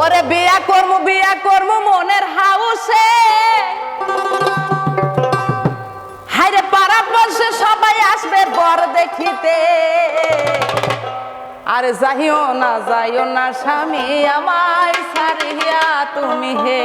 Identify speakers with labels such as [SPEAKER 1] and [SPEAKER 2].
[SPEAKER 1] ওরে বিয়া করমু বিয়া করমু মনের হাউসে। হাইরে পাড়া পড়ছে সবাই আসবে বর দেখিতে। আর যাইও না যাইও না স্বামী আমায় সারিয়া তুমি হে।